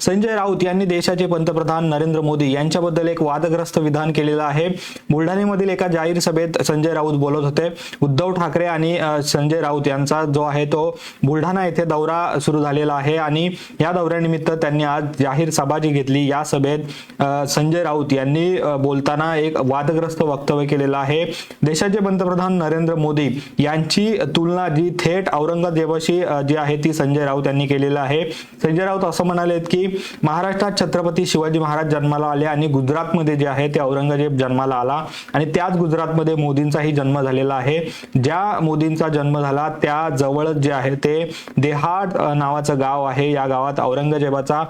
संजय राऊत यांनी देशाचे पंतप्रधान नरेंद्र मोदी यांच्याबद्दल एक वादग्रस्त विधान केलेलं आहे. बुलढाण्यामधील एका जाहीर सभेत संजय राऊत बोलत होते. उद्धव ठाकरे आणि संजय राऊत यांचा जो आहे तो बुलढाणा येथे दौरा सुरू झालेला आहे आणि या दौऱ्यानिमित्त त्यांनी आज जाहीर सभा जी घेतली. या सभेत संजय राऊत यांनी बोलताना एक वादग्रस्त वक्तव्य केलेलं आहे. देशाचे पंतप्रधान नरेंद्र मोदी यांची तुलना जी थेट औरंगजेबाशी जी आहे ती संजय राऊत यांनी केलेलं आहे. संजय राऊत असं म्हणालेत की महाराष्ट्रात छत्रपती शिवाजी महाराज जन्माला आले आणि गुजरातमध्ये जे आहे ते औरंगजेब जन्माला आला. आणि त्याच गुजरातमध्ये मोदींचाही जन्म झालेला आहे. ज्या मोदींचा जन्म झाला त्या जवळच जे आहे ते देहाड नावाचं गाव आहे. या गावात औरंगजेबाचा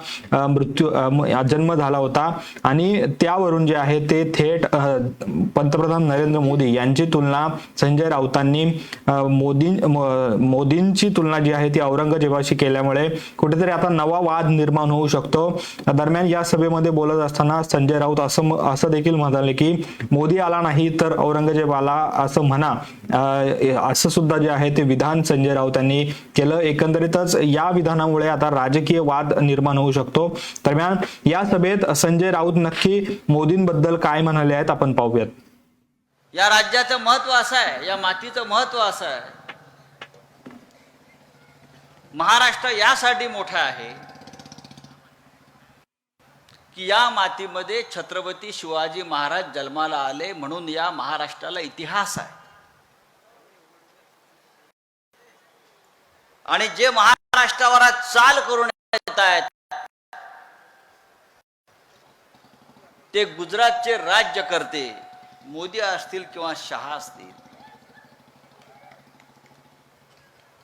मृत्यू जन्म झाला होता. आणि त्यावरून जे आहे ते थेट पंतप्रधान नरेंद्र मोदी यांची तुलना संजय राऊतांनी मोदी मोदींची तुलना जी आहे ती औरंगजेबाशी केल्यामुळे कुठेतरी आता नवा वाद निर्माण होऊ शकतो. दरम्यान या सभेमध्ये बोलत असताना संजय राऊत असं असं देखील म्हणाले की मोदी आला नाही तर औरंगजेब आला असं म्हणा. असं सुद्धा जे आहे ते विधान संजय राऊत यांनी केलं. एकंदरीतच या विधानामुळे आता राजकीय वाद निर्माण होऊ शकतो. दरम्यान या सभेत संजय राऊत नक्की मोदींबद्दल काय म्हणाले आहेत आपण पाहूयात. या राज्याचं महत्त्व असं आहे या मातीचं महत्त्व असं आहे. महाराष्ट्र यासाठी मोठा आहे. की या मातीमध्ये छत्रपती शिवाजी महाराज जन्माला आले म्हणून या महाराष्ट्राला इतिहास आहे. आणि जे महाराष्ट्रावर आज चाल करून येत आहेत ते गुजरातचे राज्य करते मोदी असतील किंवा शहा असतील.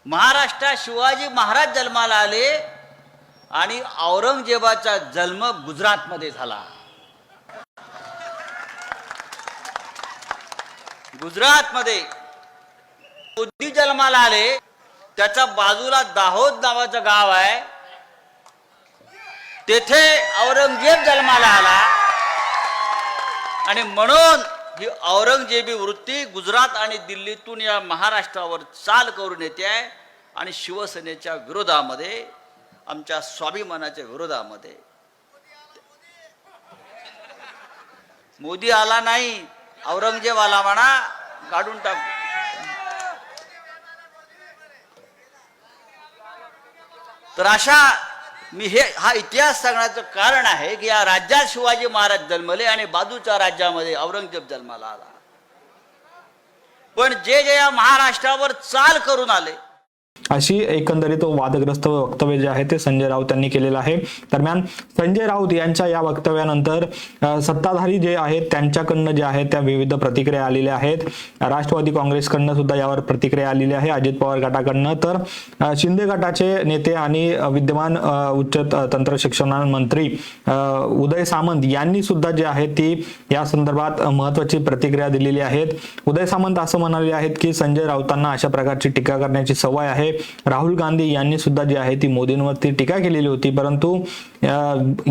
महाराष्ट्रात शिवाजी महाराज जन्माला आले आणि औरंगजेबाचा जन्म गुजरातमध्ये झाला. गुजरातमध्ये बुद्धी जन्माला आले त्याच्या बाजूला दाहोद नावाचं गाव आहे. तेथे औरंगजेब जन्माला आला. आणि म्हणून ही औरंगजेबी वृत्ती गुजरात आणि दिल्लीतून या महाराष्ट्रावर चाल करून येते आहे. आणि शिवसेनेच्या विरोधामध्ये आमच्या स्वाभिमानाच्या विरोधामध्ये. मोदी आला नाही औरंगजेब आला म्हणा काढून टाक. तर अशा मी हे हा इतिहास सांगण्याचं कारण आहे की या राज्यात शिवाजी महाराज जन्मले आणि बाजूच्या राज्यामध्ये औरंगजेब जन्माला आला. पण जे जे या महाराष्ट्रावर चाल करून आले अशी एकंदरीत वादग्रस्त वक्तव्य जे आहे ते संजय राऊत यांनी केलेलं आहे. दरम्यान संजय राऊत यांच्या या वक्तव्यानंतर सत्ताधारी जे आहेत त्यांच्याकडनं जे आहेत त्या विविध प्रतिक्रिया आलेल्या आहेत. राष्ट्रवादी काँग्रेसकडनं सुद्धा यावर प्रतिक्रिया आलेली आहे. अजित पवार गटाकडनं. तर शिंदे गटाचे नेते आणि विद्यमान उच्च तंत्र शिक्षण मंत्री उदय सामंत यांनी सुद्धा जे आहे ती या संदर्भात महत्वाची प्रतिक्रिया दिलेली आहेत. उदय सामंत असं म्हणाले आहेत की संजय राऊतांना अशा प्रकारची टीका करण्याची सवय आहे. राहुल गांधी यांनी सुद्धा जी आहे ती मोदींवरती टीका केलेली होती. परंतु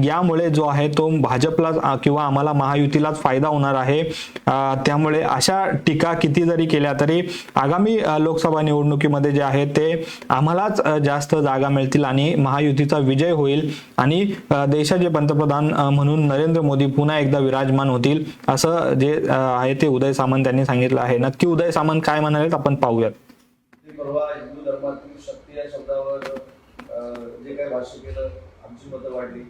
यामुळे जो आहे तो भाजपला किंवा आम्हाला महायुतीलाच फायदा होणार आहे. त्यामुळे अशा टीका किती जरी केल्या तरी आगामी लोकसभा निवडणुकीमध्ये जे आहे ते आम्हालाच जास्त जागा मिळतील आणि महायुतीचा विजय होईल. आणि देशाचे पंतप्रधान म्हणून नरेंद्र मोदी पुन्हा एकदा विराजमान होतील असं जे आहे ते उदय सामंत यांनी सांगितलं आहे. नक्की उदय सामंत काय म्हणाले आपण पाहूयात. मी शक्ती या शब्दावर अं, जे काही भाष्य केलं आमची मतं वाढली.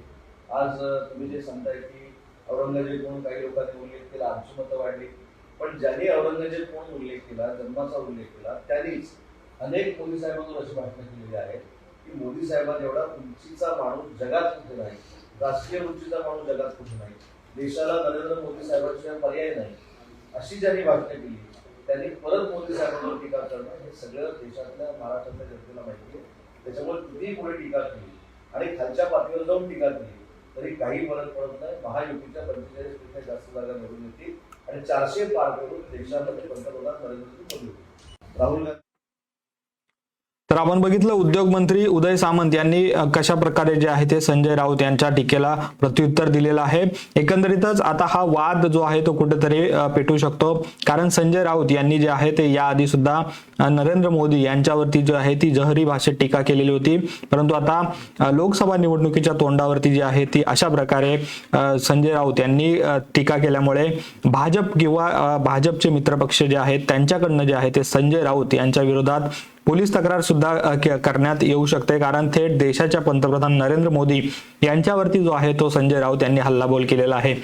आज तुम्ही जे सांगताय की औरंगजेब म्हणून काही लोकांनी उल्लेख केला आमची मतं वाढली. पण ज्यांनी औरंगजेब म्हणून उल्लेख केला जन्माचा उल्लेख केला त्यांनीच अनेक मोदी साहेबांवर अशी भाषणं केलेली आहेत की मोदी साहेबांनी एवढा उंचीचा माणूस जगात कुठे नाही. राष्ट्रीय उंचीचा माणूस जगात कुठे नाही. देशाला नरेंद्र मोदी साहेबांशिवाय पर्याय नाही. अशी ज्यांनी भाषणं केली त्यांनी परत मोदी साहेबांवर टीका करणं हे सगळं देशातल्या महाराष्ट्रातल्या जनतेला माहिती आहे. त्याच्यामुळे कितीही पुढे टीका केली. आणि खालच्या पातळीवर जाऊन टीका केली. तरी काही फरक पडत नाही. महायुतीच्या पंचेचाळीसपेक्षा जास्त जागा निवडून येतील. आणि चारशे पार करून देशामध्ये पंतप्रधान नरेंद्र मोदी राहुल गांधी तर आपण बघितलं उद्योग मंत्री उदय सामंत यांनी कशा प्रकारे जे आहे ते संजय राऊत यांच्या टीकेला प्रत्युत्तर दिलेलं आहे. एकंदरीतच आता हा वाद जो आहे तो कुठेतरी पेटू शकतो. कारण संजय राऊत यांनी जे आहे ते याआधी सुद्धा नरेंद्र मोदी यांच्यावरती जी आहे ती जहरी भाषेत टीका केलेली होती. परंतु आता लोकसभा निवडणुकीच्या तोंडावरती जी आहे ती अशा प्रकारे संजय राऊत यांनी टीका केल्यामुळे भाजप किंवा भाजपचे मित्रपक्ष जे आहेत त्यांच्याकडनं जे आहे ते संजय राऊत यांच्या विरोधात पोलीस तक्रार सुद्धा करण्यात येऊ शकते. कारण थेट देशाच्या पंतप्रधान नरेंद्र मोदी यांच्यावरती जो आहे तो संजय राऊत यांनी हल्लाबोल केलेला आहे.